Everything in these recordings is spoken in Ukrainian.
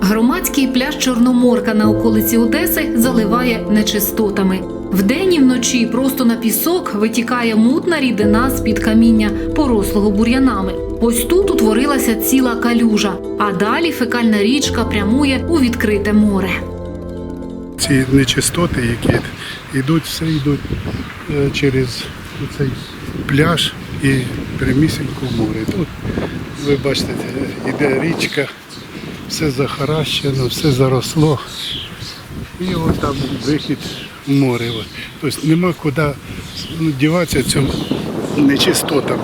Громадський пляж Чорноморка на околиці Одеси заливає нечистотами. Вдень і вночі просто на пісок витікає мутна рідина з-під каміння, порослого бур'янами. Ось тут утворилася ціла калюжа, а далі фекальна річка прямує у відкрите море. Ці нечистоти, які йдуть, все йдуть е, через цей пляж і прямісінько в море. Тут ви бачите, йде річка, все захаращено, все заросло. І от там вихід в море. Тобто нема куди діватися цим нечистотам.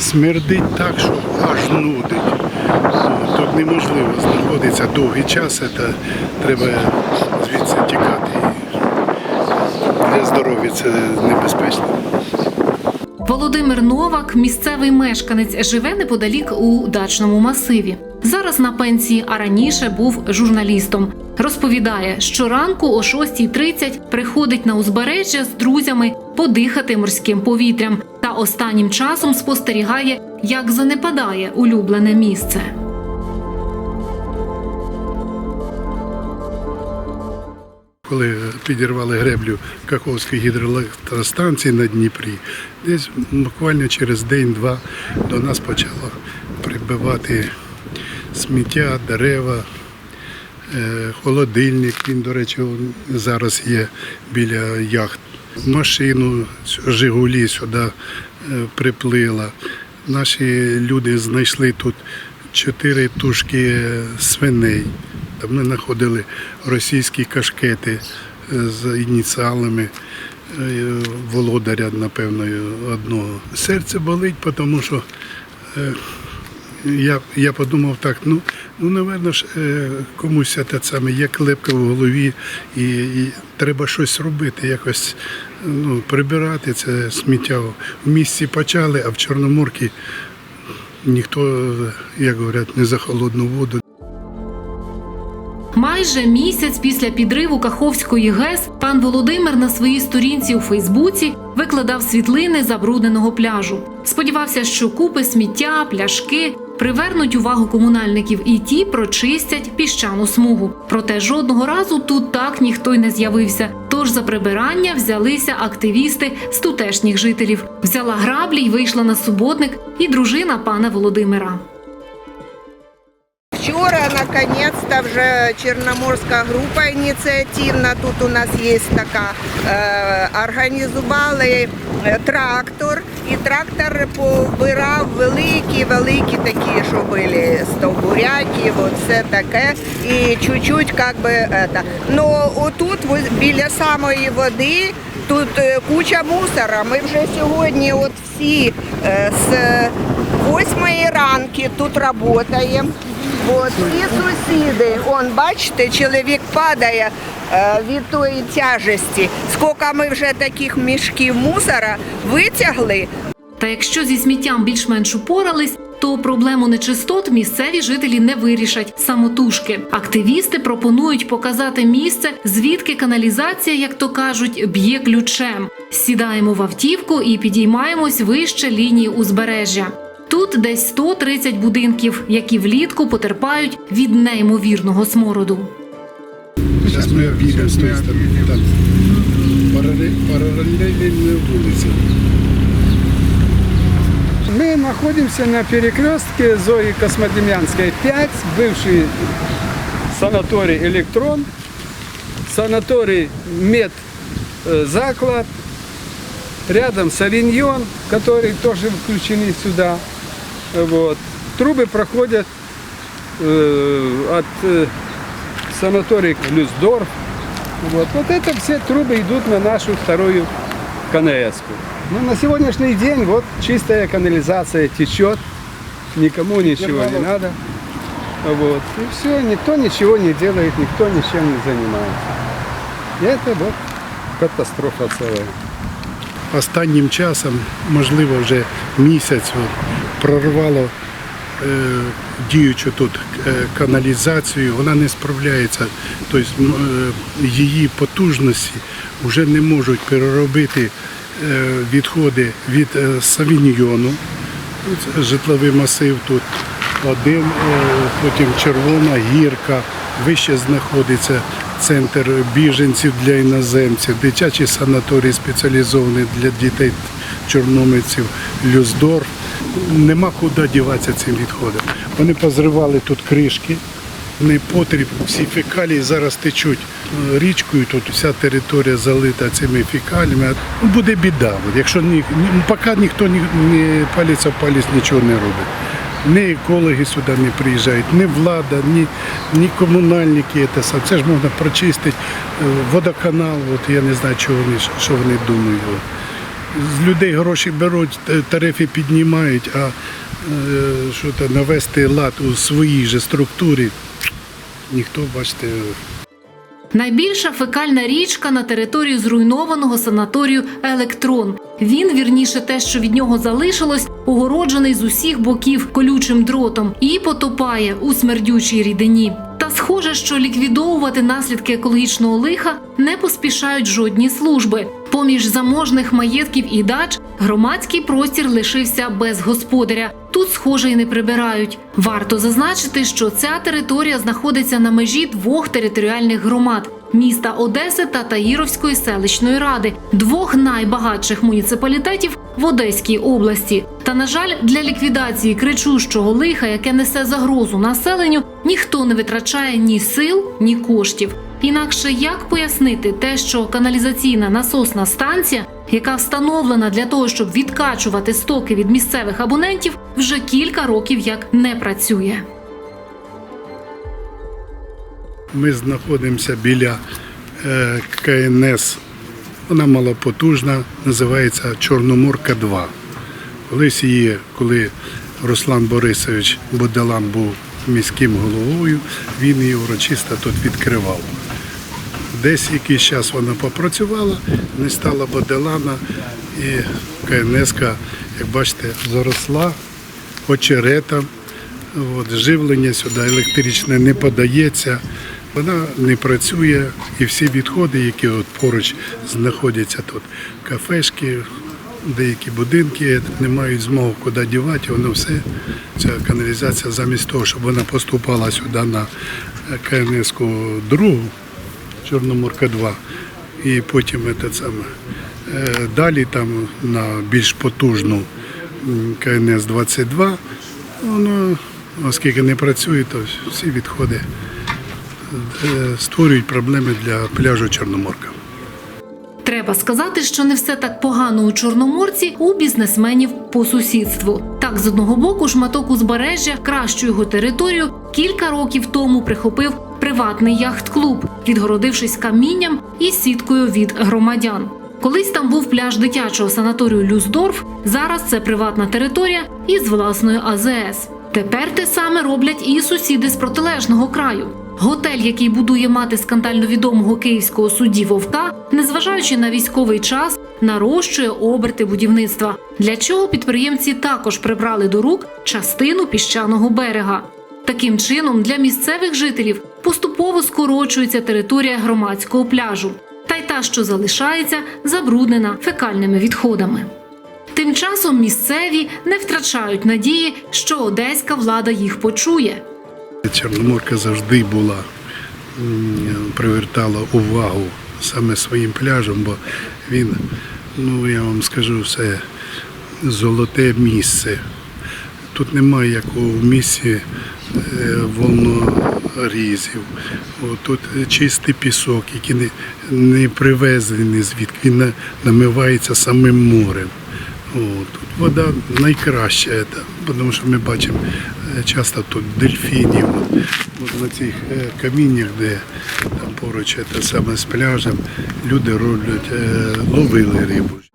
Смердить так, що аж нудить. Неможливо знаходитися довгий час, та треба звідси тікати. Для здоров'я це небезпечно. Володимир Новак, місцевий мешканець, живе неподалік у дачному масиві. Зараз на пенсії, а раніше був журналістом. Розповідає, що ранку о 6.30 приходить на узбережжя з друзями подихати морським повітрям та останнім часом спостерігає, як занепадає улюблене місце. Коли підірвали греблю Каховської гідроелектростанції на Дніпрі, десь буквально через день-два до нас почало прибивати сміття, дерева, е, холодильник. Він, до речі, зараз є біля яхт. Машину Жигулі сюди е, приплила. Наші люди знайшли тут чотири тушки свиней. Ми знаходили російські кашкети е, з ініціалами е, володаря, напевно, одного. Серце болить, тому що е, я, я подумав так, ну, ну напевно комусь те саме є клепка в голові, і, і треба щось робити, якось ну, прибирати це сміття. В місті почали, а в Чорноморці ніхто, як говорять, не за холодну воду. Майже місяць після підриву Каховської ГЕС пан Володимир на своїй сторінці у Фейсбуці викладав світлини забрудненого пляжу. Сподівався, що купи сміття, пляшки привернуть увагу комунальників і ті прочистять піщану смугу. Проте жодного разу тут так ніхто й не з'явився. Тож за прибирання взялися активісти з тутешніх жителів. Взяла граблі й вийшла на суботник і дружина пана Володимира. Вчора наконец-то вже Чорноморська група ініціативна. Тут у нас є така. Е, організували е, трактор, і трактор побирав великі-великі такі, що були стовбуряки, все таке. І чуть-чуть як би это. Но отут біля самої води. Тут е, куча мусора. Ми вже сьогодні от всі е, з восьмої ранки тут працюємо. От, і сусіди, он, бачите, чоловік падає е, від тої тяжесті. Скільки ми вже таких мішків мусора витягли, Та якщо зі сміттям більш-менш упорались, то проблему нечистот місцеві жителі не вирішать самотужки. Активісти пропонують показати місце, звідки каналізація, як то кажуть, б'є ключем. Сідаємо в автівку і підіймаємось вище лінії узбережжя. Тут десь 130 будинків, які влітку потерпають від неймовірного смороду. Зараз ми об'їдемо з тої сторони. Там паралель- паралельні вулиці. Мы находимся на перекрестке Зои Космодемьянской 5, бывший санаторий «Электрон», санаторий «Мед э, Заклад», рядом «Савиньон», который тоже включены сюда. Вот. Трубы проходят э, от э, санатория Люсдорф. Вот. вот это все трубы идут на нашу вторую КНС. Ну, на сегодняшний день вот чистая канализация течет, никому ничего не надо. Вот. И все, никто ничего не делает, никто ничем не занимается. И это вот катастрофа целая. Останнім часом, можливо, вже місяць прорвало е, діючу тут е, каналізацію, вона не справляється. Тобто е, її потужності вже не можуть переробити е, відходи від е, Савіньйону. Житловий масив тут один, е, потім Червона гірка, вище знаходиться центр біженців для іноземців, дитячий санаторій спеціалізований для дітей чорномиців Люздор. Нема куди діватися цим відходом. Вони позривали тут кришки, не потріб, всі фекалії зараз течуть е, річкою, тут вся територія залита цими фекаліями. Ну, Буде біда. Якщо ні, ні, поки ніхто ні, не палець об палець нічого не робить. Ні екологи сюди не приїжджають, ні влада, ні, ні комунальники. Це, ж можна прочистити. Е, Водоканал, от я не знаю, чого вони, що вони думають. З людей гроші беруть, тарифи піднімають, а е, що то навести лад у своїй же структурі ніхто, бачите, Найбільша фекальна річка на території зруйнованого санаторію Електрон. Він, вірніше, те, що від нього залишилось, огороджений з усіх боків колючим дротом і потопає у смердючій рідині. Та схоже, що ліквідовувати наслідки екологічного лиха не поспішають жодні служби. Поміж заможних маєтків і дач громадський простір лишився без господаря. Тут, схоже, і не прибирають. Варто зазначити, що ця територія знаходиться на межі двох територіальних громад міста Одеси та Таїровської селищної ради, двох найбагатших муніципалітетів в Одеській області. Та на жаль, для ліквідації кричущого лиха, яке несе загрозу населенню, ніхто не витрачає ні сил, ні коштів. Інакше як пояснити те, що каналізаційна насосна станція, яка встановлена для того, щоб відкачувати стоки від місцевих абонентів, вже кілька років як не працює. Ми знаходимося біля е, КНС. Вона малопотужна, називається Чорноморка 2. Колись її, коли Руслан Борисович Будалан був міським головою, він її урочисто тут відкривав. Десь якийсь час вона попрацювала, не стало Боделана і КНС, як бачите, заросла очеретом. От, живлення сюди електричне не подається, вона не працює. І всі відходи, які от поруч знаходяться тут, кафешки, деякі будинки не мають змоги куди дівати, воно все, ця каналізація замість того, щоб вона поступала сюди на КНС-ку другу, Чорноморка 2, і потім це саме. Е, Далі там на більш потужну КНС-22, воно, оскільки не працює, то всі відходи е, створюють проблеми для пляжу Чорноморка. Треба сказати, що не все так погано у Чорноморці у бізнесменів по сусідству. Так, з одного боку, шматок узбережжя, кращу його територію, кілька років тому прихопив приватний яхт-клуб, відгородившись камінням і сіткою від громадян. Колись там був пляж дитячого санаторію Люсдорф. Зараз це приватна територія із власною АЗС. Тепер те саме роблять і сусіди з протилежного краю. Готель, який будує мати скандально відомого київського судді Вовка, незважаючи на військовий час, нарощує оберти будівництва, для чого підприємці також прибрали до рук частину піщаного берега. Таким чином, для місцевих жителів поступово скорочується територія громадського пляжу, та й та, що залишається, забруднена фекальними відходами. Тим часом місцеві не втрачають надії, що одеська влада їх почує. Чорноморка завжди була, привертала увагу саме своїм пляжем, бо він, ну я вам скажу, все золоте місце. Тут немає якого в місці е, волнорізів. Тут чистий пісок, який не, не привезений звідки, він намивається самим морем. Тут вода найкраща, тому що ми бачимо е, часто тут дельфінів. От, на цих е, каміннях, де там поруч це саме з пляжем, люди роблять, е, ловили рибу.